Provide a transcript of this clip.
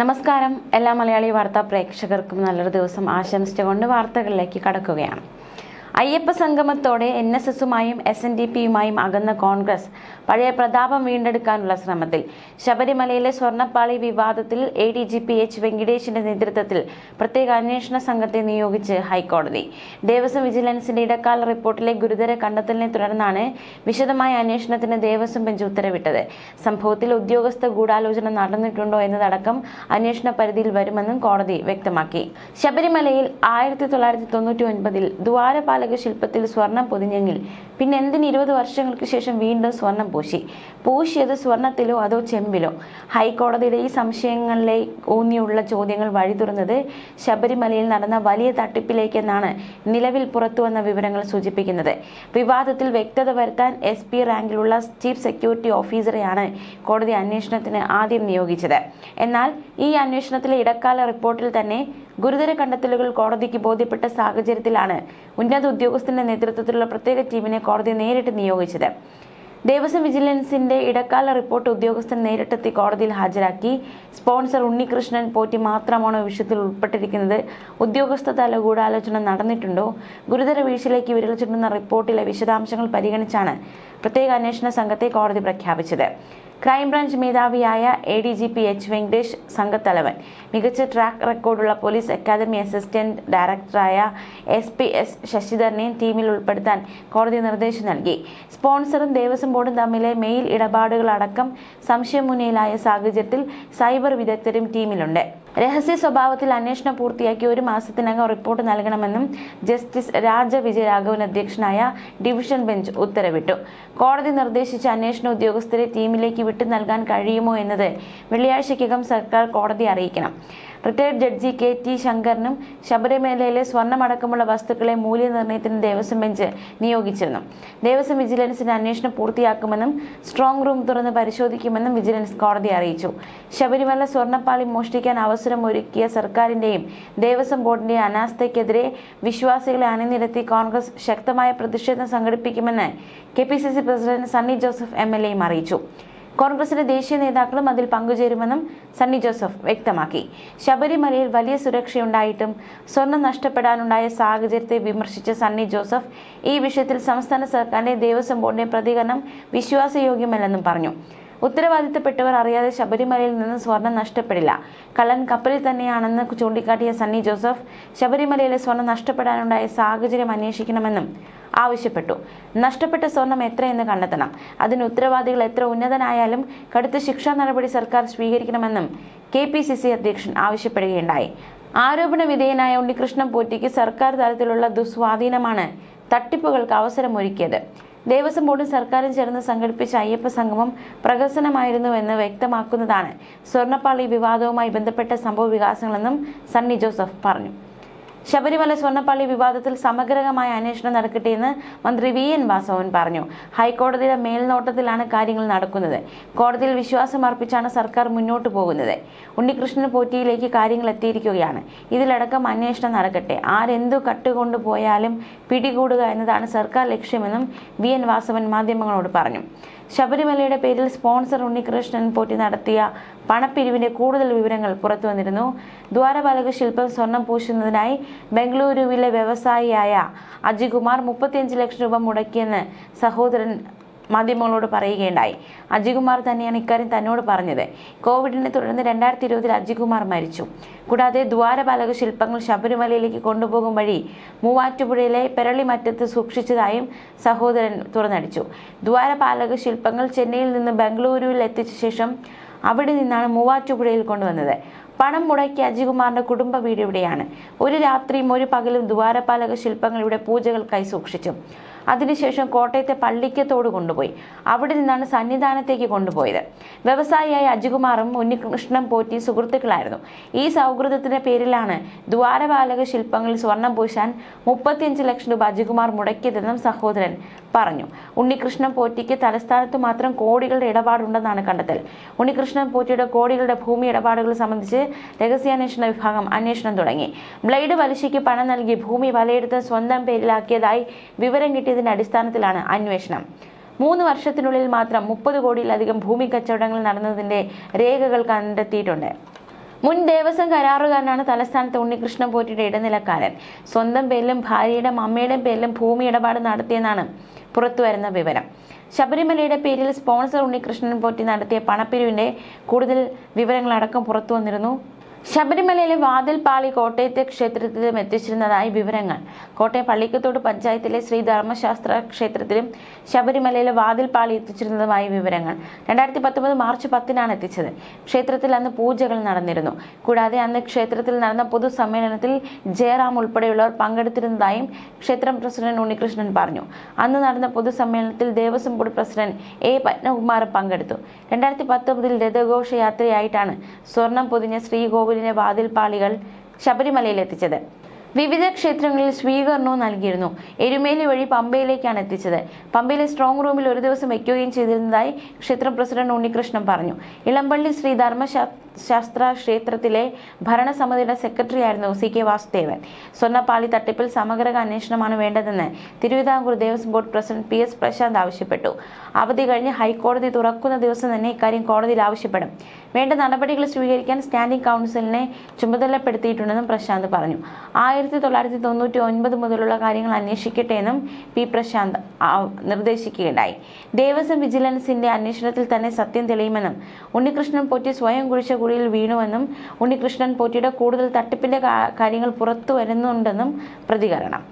നമസ്കാരം. എല്ലാ മലയാളി വാർത്താ പ്രേക്ഷകർക്കും നല്ലൊരു ദിവസം ആശംസിച്ചുകൊണ്ട് വാർത്തകളിലേക്ക് കടക്കുകയാണ്. അയ്യപ്പ സംഗമത്തോടെ എൻ എസ് എസുമായും എസ് എൻ ഡി പിയുമായും അകന്ന കോൺഗ്രസ്. പഴയ പ്രതാപം വീണ്ടെടുക്കാനുള്ള ശ്രമത്തിൽ. ശബരിമലയിലെ സ്വർണപ്പാളി വിവാദത്തിൽ A D G P H വെങ്കിടേഷിന്റെ നേതൃത്വത്തിൽ പ്രത്യേക അന്വേഷണ സംഘത്തെ നിയോഗിച്ച് ഹൈക്കോടതി. ദേവസ്വം വിജിലൻസിന്റെ ഇടക്കാല റിപ്പോർട്ടിലെ ഗുരുതര കണ്ടെത്തലിനെ തുടർന്നാണ് വിശദമായ അന്വേഷണത്തിന് ദേവസ്വം ബെഞ്ച് ഉത്തരവിട്ടത്. സംഭവത്തിൽ ഉദ്യോഗസ്ഥ ഗൂഢാലോചന നടന്നിട്ടുണ്ടോ എന്നതടക്കം അന്വേഷണ പരിധിയിൽ വരുമെന്നും കോടതി വ്യക്തമാക്കി. ശബരിമലയിൽ ആയിരത്തി തൊള്ളായിരത്തി തൊണ്ണൂറ്റി ഒൻപതിൽ ദ്വാരപാലക ശില്പത്തിൽ സ്വർണം പൊതിഞ്ഞെങ്കിൽ പിന്നെ എന്തിന് ഇരുപത് വർഷങ്ങൾക്ക് ശേഷം വീണ്ടും സ്വർണം പൂശി? പൂശിയത് സ്വർണത്തിലോ അതോ ചെമ്പിലോ? ഹൈക്കോടതിയുടെ ഈ സംശയങ്ങളിലെ ഊന്നിയുള്ള ചോദ്യങ്ങൾ വഴി തുറന്നത് ശബരിമലയിൽ നടന്ന വലിയ തട്ടിപ്പിലേക്കെന്നാണ് നിലവിൽ പുറത്തുവന്ന വിവരങ്ങൾ സൂചിപ്പിക്കുന്നത്. വിവാദത്തിൽ വ്യക്തത വരുത്താൻ എസ് പി റാങ്കിലുള്ള ചീഫ് സെക്യൂരിറ്റി ഓഫീസറെയാണ് കോടതി അന്വേഷണത്തിന് ആദ്യം നിയോഗിച്ചത്. എന്നാൽ ഈ അന്വേഷണത്തിലെ ഇടക്കാല റിപ്പോർട്ടിൽ തന്നെ ഗുരുതര കണ്ടെത്തലുകൾ കോടതിക്ക് ബോധ്യപ്പെട്ട സാഹചര്യത്തിലാണ് ഉന്നത ഉദ്യോഗസ്ഥന്റെ നേതൃത്വത്തിലുള്ള പ്രത്യേക ടീമിനെ കോടതി നേരിട്ട് നിയോഗിച്ചത്. ദേവസ്വം വിജിലൻസിന്റെ ഇടക്കാല റിപ്പോർട്ട് ഉദ്യോഗസ്ഥൻ നേരിട്ടെത്തി കോടതിയിൽ ഹാജരാക്കി. സ്പോൺസർ ഉണ്ണികൃഷ്ണൻ പോറ്റി മാത്രമാണോ വിഷയത്തിൽ ഉൾപ്പെട്ടിരിക്കുന്നത്. ഉദ്യോഗസ്ഥ തല ഗൂഢാലോചന നടന്നിട്ടുണ്ടോ? ഗുരുതര വീഴ്ചയിലേക്ക് വിരൽ ചുണ്ടുന്ന റിപ്പോർട്ടിലെ വിശദാംശങ്ങൾ പരിഗണിച്ചാണ് പ്രത്യേക അന്വേഷണ സംഘത്തെ കോടതി പ്രഖ്യാപിച്ചത്. Crime branch മേധാവിയായ A D G P H Venkatesh സംഘത്തലവൻ. മികച്ച ട്രാക്ക് റെക്കോർഡുള്ള പോലീസ് അക്കാദമി അസിസ്റ്റന്റ് ഡയറക്ടറായ എസ് പി എസ് ശശിധരനെയും ടീമിൽ ഉൾപ്പെടുത്താൻ കോടതി നിർദ്ദേശം നൽകി. സ്പോൺസറും ദേവസ്വം ബോർഡും തമ്മിലെ മെയിൽ ഇടപാടുകളടക്കം സംശയമുന്നയിലായ സാഹചര്യത്തിൽ സൈബർ വിദഗ്ധരും ടീമിലുണ്ട്. രഹസ്യ സ്വഭാവത്തിൽ അന്വേഷണം പൂർത്തിയാക്കി ഒരു മാസത്തിനകം റിപ്പോർട്ട് നൽകണമെന്നും ജസ്റ്റിസ് രാജ വിജയരാഘവൻ അധ്യക്ഷനായ ഡിവിഷൻ ബെഞ്ച് ഉത്തരവിട്ടു. കോടതി നിർദ്ദേശിച്ച അന്വേഷണ ഉദ്യോഗസ്ഥരെ ടീമിലേക്ക് വിട്ടു നൽകാൻ കഴിയുമോ എന്നത് വെള്ളിയാഴ്ചയ്ക്കകം സർക്കാർ കോടതി അറിയിക്കണം. റിട്ടയർഡ് ജഡ്ജി കെ ടി ശങ്കറിനും ശബരിമലയിലെ സ്വർണമടക്കമുള്ള വസ്തുക്കളെ മൂല്യനിർണയത്തിന് ദേവസ്വം ബെഞ്ച് നിയോഗിച്ചിരുന്നു. ദേവസ്വം വിജിലൻസിന്റെ അന്വേഷണം പൂർത്തിയാക്കുമെന്നും സ്ട്രോങ് റൂം തുറന്ന് പരിശോധിക്കുമെന്നും വിജിലൻസ് കോടതി അറിയിച്ചു. ശബരിമല സ്വർണപ്പാളി മോഷ്ടിക്കാൻ അവസരം ഒരുക്കിയ സർക്കാരിന്റെയും ദേവസ്വം ബോർഡിന്റെയും അനാസ്ഥയ്ക്കെതിരെ വിശ്വാസികളെ അണിനിരത്തി കോൺഗ്രസ് ശക്തമായ പ്രതിഷേധം സംഘടിപ്പിക്കുമെന്ന് K P C C president Sunny Joseph M L എയും അറിയിച്ചു. കോൺഗ്രസിന്റെ ദേശീയ നേതാക്കളും അതിൽ പങ്കുചേരുമെന്നും സണ്ണി ജോസഫ് വ്യക്തമാക്കി. ശബരിമലയിൽ വലിയ സുരക്ഷയുണ്ടായിട്ടും സ്വർണം നഷ്ടപ്പെടാനുണ്ടായ സാഹചര്യത്തെ വിമർശിച്ച സണ്ണി ജോസഫ് ഈ വിഷയത്തിൽ സംസ്ഥാന സർക്കാരിന്റെ ദേവസ്വം ബോർഡിന്റെ പ്രതികരണം വിശ്വാസയോഗ്യമല്ലെന്നും പറഞ്ഞു. ഉത്തരവാദിത്തപ്പെട്ടവർ അറിയാതെ ശബരിമലയിൽ നിന്ന് സ്വർണം നഷ്ടപ്പെടില്ല. കള്ളൻ കപ്പലിൽ തന്നെയാണെന്ന് ചൂണ്ടിക്കാട്ടിയ സണ്ണി ജോസഫ് ശബരിമലയിലെ സ്വർണം നഷ്ടപ്പെടാനുണ്ടായ സാഹചര്യം അന്വേഷിക്കണമെന്നും ആവശ്യപ്പെട്ടു. നഷ്ടപ്പെട്ട സ്വർണം എത്രയെന്ന് കണ്ടെത്തണം. അതിന് ഉത്തരവാദികൾ എത്ര ഉന്നതനായാലും കടുത്ത ശിക്ഷാ നടപടി സർക്കാർ സ്വീകരിക്കണമെന്നും കെ പി സി സി അധ്യക്ഷൻ ആവശ്യപ്പെടുകയുണ്ടായി. ആരോപണ വിധേയനായ ഉണ്ണികൃഷ്ണൻ പോറ്റിക്ക് സർക്കാർ തലത്തിലുള്ള ദുസ്വാധീനമാണ് തട്ടിപ്പുകൾക്ക് അവസരമൊരുക്കിയത്. ദേവസ്വം ബോർഡും സർക്കാരും ചേർന്ന് സംഘടിപ്പിച്ച അയ്യപ്പ സംഗമം പ്രഹസനമായിരുന്നുവെന്ന് വ്യക്തമാക്കുന്നതാണ്. സ്വർണപ്പാളി വിവാദവുമായി ബന്ധപ്പെട്ട സംഭവ വികാസങ്ങളെന്നും സണ്ണി ജോസഫ് പറഞ്ഞു. ശബരിമല സ്വർണപ്പള്ളി വിവാദത്തിൽ സമഗ്രമായ അന്വേഷണം നടക്കട്ടെ എന്ന് മന്ത്രി വി എൻ വാസവൻ പറഞ്ഞു. ഹൈക്കോടതിയുടെ മേൽനോട്ടത്തിലാണ് കാര്യങ്ങൾ നടക്കുന്നത്. കോടതിയിൽ വിശ്വാസം അർപ്പിച്ചാണ് സർക്കാർ മുന്നോട്ട് പോകുന്നത്. ഉണ്ണികൃഷ്ണൻ പോറ്റിയിലേക്ക് കാര്യങ്ങൾ എത്തിയിരിക്കുകയാണ്. ഇതിലടക്കം അന്വേഷണം നടക്കട്ടെ. ആരെന്തു കട്ടുകൊണ്ടു പോയാലും പിടികൂടുക എന്നതാണ് സർക്കാർ ലക്ഷ്യമെന്നും വി എൻ വാസവൻ മാധ്യമങ്ങളോട് പറഞ്ഞു. ശബരിമലയുടെ പേരിൽ സ്പോൺസർ ഉണ്ണികൃഷ്ണൻ പോറ്റി നടത്തിയ പണപ്പിരിവിന്റെ കൂടുതൽ വിവരങ്ങൾ പുറത്തുവന്നിരുന്നു. ദ്വാരപാലക ശില്പം സ്വർണം പൂശുന്നതിനായി ബംഗളൂരുവിലെ വ്യവസായിയായ അജികുമാർ മുപ്പത്തിയഞ്ച് ലക്ഷം രൂപ മുടക്കിയെന്ന് സഹോദരൻ മാധ്യമങ്ങളോട് പറയുകയുണ്ടായി. അജികുമാർ തന്നെയാണ് ഇക്കാര്യം തന്നോട് പറഞ്ഞത്. കോവിഡിനെ തുടർന്ന് രണ്ടായിരത്തി ഇരുപതിൽ അജികുമാർ മരിച്ചു. കൂടാതെ ദ്വാരപാലക ശില്പങ്ങൾ ശബരിമലയിലേക്ക് കൊണ്ടുപോകും വഴി മൂവാറ്റുപുഴയിലെ പെരളിമറ്റത്ത് സൂക്ഷിച്ചതായും സഹോദരൻ തുറന്നടിച്ചു. ദ്വാരപാലക ശില്പങ്ങൾ ചെന്നൈയിൽ നിന്ന് ബംഗളൂരുവിൽ എത്തിച്ച ശേഷം അവിടെ നിന്നാണ് മൂവാറ്റുപുഴയിൽ കൊണ്ടുവന്നത്. പണം മുടക്കിയ അജികുമാറിന്റെ കുടുംബ വീട് ഇവിടെയാണ്. ഒരു രാത്രിയും ഒരു പകലും ദ്വാരപാലക ശില്പങ്ങൾ ഇവിടെ പൂജകൾക്കായി സൂക്ഷിച്ചു. അതിനുശേഷം കോട്ടയത്തെ പള്ളിക്കത്തോട് കൊണ്ടുപോയി. അവിടെ നിന്നാണ് സന്നിധാനത്തേക്ക് കൊണ്ടുപോയത്. വ്യവസായിയായ അജികുമാറും ഉണ്ണികൃഷ്ണൻ പോറ്റി സുഹൃത്തുക്കളായിരുന്നു. ഈ സൗഹൃദത്തിന്റെ പേരിലാണ് ദ്വാരപാലക ശില്പങ്ങളിൽ സ്വർണം പൂശാൻ മുപ്പത്തിയഞ്ച് ലക്ഷം രൂപ അജികുമാർ മുടക്കിയതെന്നും സഹോദരൻ പറഞ്ഞു. ഉണ്ണികൃഷ്ണൻ പോറ്റിക്ക് തലസ്ഥാനത്ത് മാത്രം കോടികളുടെ ഇടപാടുണ്ടെന്നാണ് കണ്ടെത്തൽ. ഉണ്ണികൃഷ്ണൻ പോറ്റിയുടെ കോടികളുടെ ഭൂമി ഇടപാടുകൾ സംബന്ധിച്ച് രഹസ്യാന്വേഷണ വിഭാഗം അന്വേഷണം തുടങ്ങി. ബ്ലേഡ് പലിശയ്ക്ക് പണം നൽകി ഭൂമി വലയെടുത്ത് സ്വന്തം പേരിലാക്കിയതായി വിവരം കിട്ടിയതിന്റെ അടിസ്ഥാനത്തിലാണ് അന്വേഷണം. മൂന്ന് വർഷത്തിനുള്ളിൽ മാത്രം മുപ്പത് കോടിയിലധികം ഭൂമി കച്ചവടങ്ങൾ നടന്നതിന്റെ രേഖകൾ കണ്ടെത്തിയിട്ടുണ്ട്. മുൻ ദേവസ്വം കരാറുകാരനാണ് തലസ്ഥാനത്ത് ഉണ്ണികൃഷ്ണൻ പോറ്റിയുടെ ഇടനിലക്കാരൻ. സ്വന്തം പേരിലും ഭാര്യയുടെ അമ്മയുടെ പേരിലും ഭൂമി ഇടപാട് നടത്തിയെന്നാണ് പുറത്തുവരുന്ന വിവരം. ശബരിമലയുടെ പേരിൽ സ്പോൺസർ ഉണ്ണികൃഷ്ണൻ പോറ്റി നടത്തിയ പണപ്പിരിവിന്റെ കൂടുതൽ വിവരങ്ങളടക്കം പുറത്തു വന്നിരുന്നു ശബരിമലയിലെ വാതിൽപാളി കോട്ടയത്തെ ക്ഷേത്രത്തിലും എത്തിച്ചിരുന്നതായി വിവരങ്ങൾ. കോട്ടയം പള്ളിക്കത്തോട് പഞ്ചായത്തിലെ ശ്രീ ധർമ്മശാസ്ത്ര ക്ഷേത്രത്തിലും ശബരിമലയിലെ വാതിൽപാളി എത്തിച്ചിരുന്നതുമായി വിവരങ്ങൾ. രണ്ടായിരത്തി പത്തൊമ്പത് മാർച്ച് പത്തിനാണ് എത്തിച്ചത്. ക്ഷേത്രത്തിൽ അന്ന് പൂജകൾ നടന്നിരുന്നു. കൂടാതെ അന്ന് ക്ഷേത്രത്തിൽ നടന്ന പൊതുസമ്മേളനത്തിൽ ജയറാം ഉൾപ്പെടെയുള്ളവർ പങ്കെടുത്തിരുന്നതായും ക്ഷേത്രം പ്രസിഡന്റ് ഉണ്ണികൃഷ്ണൻ പറഞ്ഞു. അന്ന് നടന്ന പൊതുസമ്മേളനത്തിൽ Devaswom board president A Padmakumar പങ്കെടുത്തു. രണ്ടായിരത്തി പത്തൊമ്പതിൽ രഥഘോഷയാത്രയായിട്ടാണ് സ്വർണം പൊതിഞ്ഞ ശ്രീകോവിലിന്റെ വാതിൽപ്പാളികൾ ശബരിമലയിൽ എത്തിച്ചത്. വിവിധ ക്ഷേത്രങ്ങളിൽ സ്വീകരണവും നൽകിയിരുന്നു. എരുമേലി വഴി പമ്പയിലേക്കാണ് എത്തിച്ചത്. പമ്പയിലെ സ്ട്രോങ് റൂമിൽ ഒരു ദിവസം വയ്ക്കുകയും ചെയ്തിരുന്നതായി ക്ഷേത്രം പ്രസിഡന്റ് ഉണ്ണികൃഷ്ണൻ പറഞ്ഞു. ഇളമ്പള്ളി ശ്രീ ക്ഷേത്രത്തിലെ ഭരണസമിതിയുടെ സെക്രട്ടറി ആയിരുന്നു സി കെ വാസുദേവൻ. സ്വർണപ്പാളി തട്ടിപ്പിൽ സമഗ്ര അന്വേഷണമാണ് വേണ്ടതെന്ന് Thiruvithamkoor Devaswom board president P S Prashanth ആവശ്യപ്പെട്ടു. അവധി കഴിഞ്ഞ് ഹൈക്കോടതി തുറക്കുന്ന ദിവസം തന്നെ ഇക്കാര്യം കോടതിയിൽ ആവശ്യപ്പെടും. വേണ്ട നടപടികൾ സ്വീകരിക്കാൻ സ്റ്റാൻഡിംഗ് കൗൺസിലിനെ ചുമതലപ്പെടുത്തിയിട്ടുണ്ടെന്നും പ്രശാന്ത് പറഞ്ഞു. ആയിരത്തി തൊള്ളായിരത്തി തൊണ്ണൂറ്റി ഒൻപത് മുതലുള്ള കാര്യങ്ങൾ അന്വേഷിക്കട്ടെ എന്നും പി പ്രശാന്ത് നിർദ്ദേശിക്കുകയുണ്ടായി. ദേവസ്വം വിജിലൻസിന്റെ അന്വേഷണത്തിൽ തന്നെ സത്യം തെളിയുമെന്നും ഉണ്ണികൃഷ്ണൻ പൊറ്റി സ്വയം കുഴിച്ച കുഴിയിൽ വീണുവെന്നും ഉണ്ണികൃഷ്ണൻ പോറ്റിയുടെ കൂടുതൽ തട്ടിപ്പിന്റെ കാര്യങ്ങൾ പുറത്തു വരുന്നുണ്ടെന്നും പ്രതികരണം.